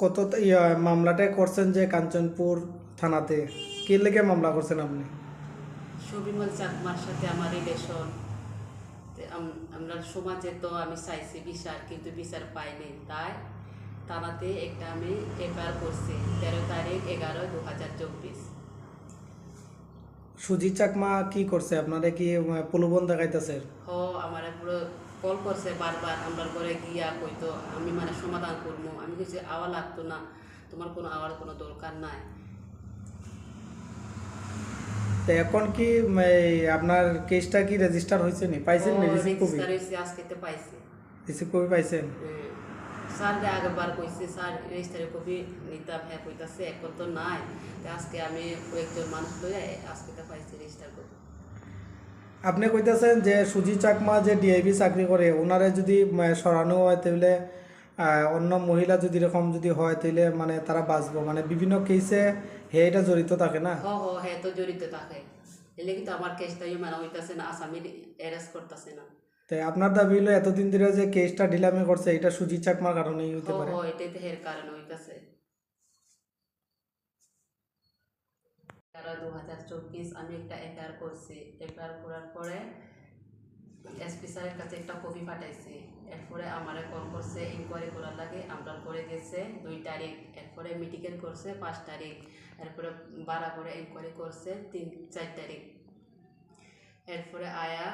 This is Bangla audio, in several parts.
কত মামলাটা করছেন যে কাঞ্চনপুর থানাতে। কি লেগে মামলা করছেন আপনি? সবিমল চাকমার সাথে আমার রিলেশন আমরা সমাজে তো আমি চাইছি বিচার, কিন্তু বিচার পাইনি তাই থানাতে একটা আমি এফআইআর করছি তেরো তারিখ এগারো দু হাজার চব্বিশ। সুজিত চাকমা কি করছে? আপনারা কি প্রলোভন দেখাইতেছে? হ আমার পুরো কল করছে বারবার আমরা ঘরে গিয়া কইতো আমি মানে সমাধান করব আমি কিছু আওয়া লাগতো না তোমার কোনো আওয়ার কোনো দরকার নাই। তো এখন কি আপনার কেসটা কি রেজিস্টার হয়েছে নি? পাইছেন নি রিসিভ কপি? রেজিস্টার হয়েছে আজকে তো পাইছি। রিসিভ কপি পাইছেন? স্যার আগেবার কইছে স্যার রেজিস্টারের কপি নিতাম হ্যাঁ কইতাছে এখন তো নাই। তো আজকে আমি কয়েকজন মানুষ লইয়া আজকে তো পাইছি রেজিস্টার কপি। আপনি কইতেছেন যে সুজিত চাকমা যে ডিআইবি চাকরি করে ওনারে যদি সরানো হয় তাহলে অন্য মহিলা যদি এরকম যদি হয় তাহলে মানে তারা বাঁচবো। মানে বিভিন্ন কেসে হে এটা জড়িত থাকে না? হ হ হ্যাঁ তো জড়িত থাকে। এলে কিন্তু আমার কেসটা মানে হইতাছে না আসামি অ্যারেস্ট করতেছে না। তাই আপনার দাবি হলো এতদিন ধরে যে কেসটা ঢিলামি করছে, এটা সুজিত চাকমার কারণেই হতে পারে। এগারো দু হাজার চব্বিশ, আমি একটা এফআইআর করছি। এফআইআর করার পরে এসপি স্যারের কাছে একটা কপি পাঠাইছি। এরপরে আমারে কল করছে ইনকোয়ারি করার লাগে, আমরা করে গেছে, দুই তারিখ। এরপরে মেডিকেল করছে, পাঁচ তারিখ। এরপরে বারা করে ইনকোয়ারি করছে, তিন, চার তারিখ। এরপরে আয়া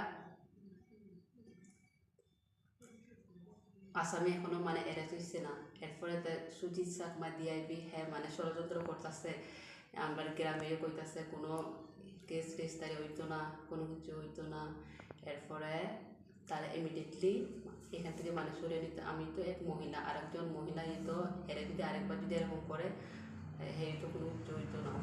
আসামি এখনও মানে এরেস্ট হয়েছে না। এরপরে সুজিত চাকমা ডিআইবি হ্যাঁ মানে ষড়যন্ত্র করতেছে। আমার গ্রামে কইতাছে, কোনো কেস কেস তারে হইতো না, কোনো কিছু হইতো না। এরপরে তারা ইমিডিয়েটলি এখান থেকে মানে সরিয়ে নিতে। আমি তো এক মহিলা, আরেকজন মহিলা তো এরা যদি আরেকবার যদি এরকম করে হে তো কোনো কিছু হইতো না।